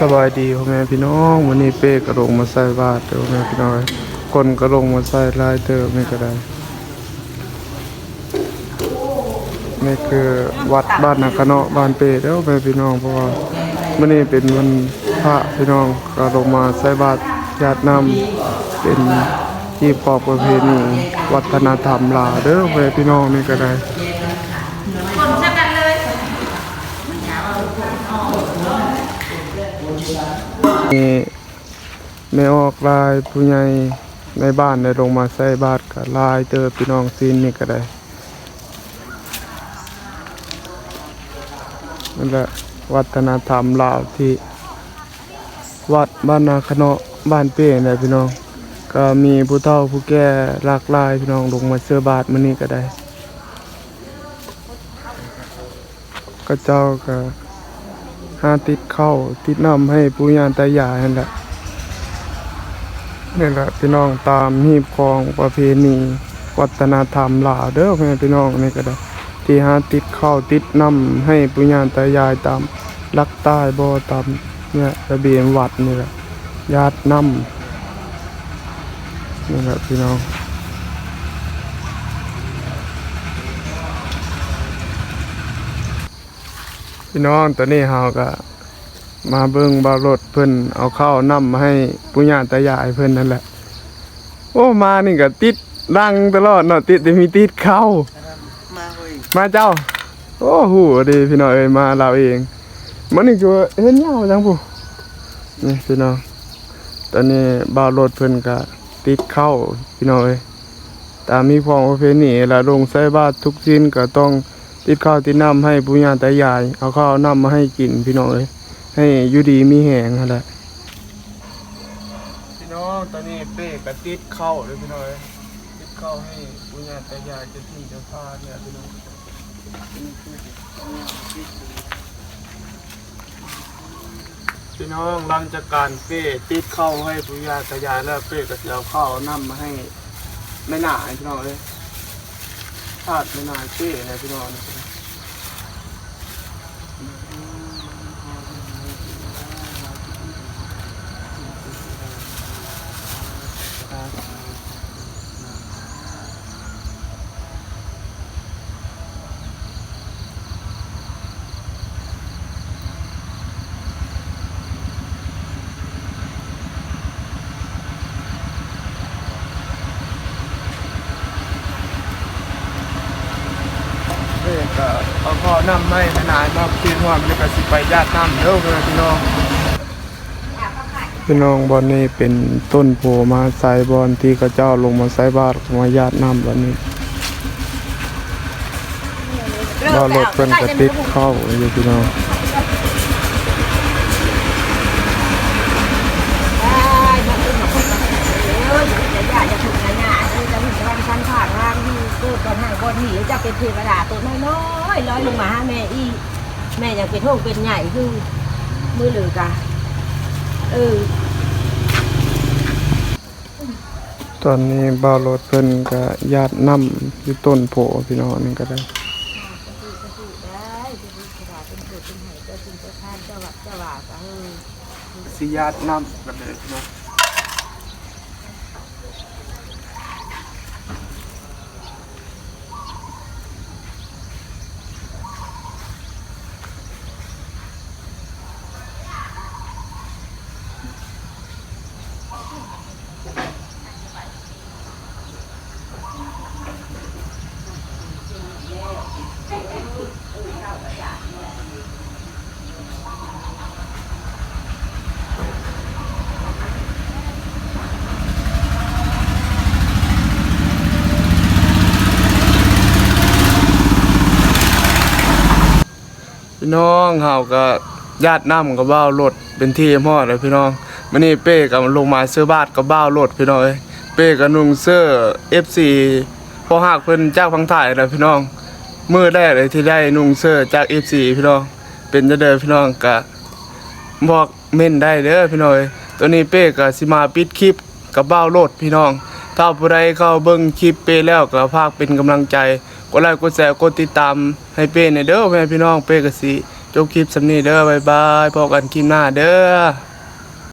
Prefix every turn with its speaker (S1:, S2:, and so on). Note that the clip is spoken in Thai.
S1: สบายดีพ่อแม่พี่น้องวันนี้เป้กระลงมาใส่บาตรเด้อพ่อแม่พี่น้องคนกระลงมาใส่ลายเติมนี่ก็ได้นี่คือวัดบ้านนาคเนาะบ้านเป้เด้อแม่พี่น้องเพราะว่าวันนี้เป็นวันพระพี่น้องกระลงมาใส่บาตรญาตินำเป็นที่ปอบประเพณีวัฒนธรรมลาเด้อพ่อแม่พี่น้องนี่ก็ได้
S2: คนเช่นกันเลย
S1: นี่ไม่ออกลายผู้ใหญ่ในบ้านได้ลงมาใส่บาตรกับลายเติบพี่น้องซีนนี่ก็ได้นั่นแหละวัฒนธรรมลาวที่ วัดบ้านนาคเนาะบ้านเป้นี่พี่น้อง ก็มีผู้เฒ่าผู้แก่หลากหลายพี่น้องลงมาเสื้อบาตรมื้อนี้ก็ได้ ก็เจ้าก็าติดเข้าติดน้ำให้ปู่ย่าตายายนั่นแหละนี่แหละพี่น้องตามฮีบของประเพณีวัฒนธรรมลาเด้อพี่น้องนี่ก็ได้ที่หาติดเข้าติดน้ำให้ปู่ย่าตายายตามลักใต้บ่อตามเนี่ยระเบียงวัดนี่แหละญาติน้ำนี่แหละพี่น้อง พี่น้องตอนนี้เฮาก็มาเบิ่งบารถเพิ่นเอาข้าวนํมาให้ปุญญาตายายเพิ่นนั่นแหละ โอ้มานี่ก็ติดดังตลอดเนาะติดแต่มีติดเข้า
S3: มาเฮ้ย
S1: มาเจ้า โอ้โหดีพี่น้องเอ้ยมาเราเองมันนี่ก็เห็นยาวจังผู้นี่พี่น้องตอนนี้บารถเพิ่นก็ติดเข้าพี่น้องเอ้ยตามมีของประเพณีและลงใส่บาตรทุกชิ้นก็ต้อง ติดข้าวติดน้ำให้ปุญญาตายาย เอาข้าวน้ำมาให้กินพี่น้องเอ้ยให้อยู่ดีมีแหงนั่นแหละพี่น้องตอนนี้เป้ก็ติดข้าวเลยพี่น้องเอ้ยติดข้าวให้ปุญญาตายายจะที่จะพาเนี่ยพี่น้องพี่น้องหลังจากการเป้ติดข้าวให้ปุญญาตายายแล้วเป้ก็จะเอาข้าวน้ำมาให้แม่หน่าพี่น้องเอ้ยพลาดไม่นานเจ้นะพี่น้องนะครับเอ้ก็ เอาพ่อน้ำไม่ไม่นานมาคิดว่ามันก็สิไปญาติน้ำเด้อเพี่น้องพี่น้องบอลนี้เป็นต้นโพมาใส่บอลที่เขาเจ้าลงมาใส่บาตรมาญาติน้ำบอลนี้บอรถเพิ่นก็ติดเข้าอยู่พี่น้อง
S2: ก่อนะเนี่ยคือจะถึงวันชั้นผ่าก่อนหนีจะเป็นเทวดาตัวน้อย ๆลอยลงมาหาแม่อีแม่ยังเป็นโทษเป็นใหญ่คือมือหรือกะเออ
S1: ตอนนี้บอลรถเพิ่นก็ญาติน้ำอยู่ต้นโพพี่น้องนี่ก็ได้
S2: ได้จะมีกระดาษเป็นเกิดเป็นไหเจ้าจริงเจ้าท่านเจ้าวัดเจ้าว่าก็เออ
S1: สิญาติน้ำกันเลยพี่น้อง พี่น้องเฮาก็ญาติน้ำกับบ้าวรถเป็นที่ฮอเลยพี่น้องมื้อนี้เป้กับลงมาซื้อบาทกับบ้าวรถพี่น้องเอ้ยเป้กับนุ่งเสื้อ FC พอหากเพิ่นจากพังถ่ายแล้วพี่น้องเมื้อแรกเลยที่ได้นุ่งเสื้อจาก FC พี่น้องเป็นจะเด้อพี่น้องก็บอกเม่นได้เด้อพี่น้อยตัวนี้เป้ก็สิมาปิดคลิปกับบ้าวรถพี่น้องถ้าผู้ใดเข้าเบิ่งคลิปเป้แล้วก็ภาคเป็นกำลังใจ กดไลค์กดแชร์กดติดตามให้เป้ในเด้อแม่พี่น้องเป้กสิจบคลิปสำนีเด้อบ๊ายบายพบกันคลิปหน้าเด้อ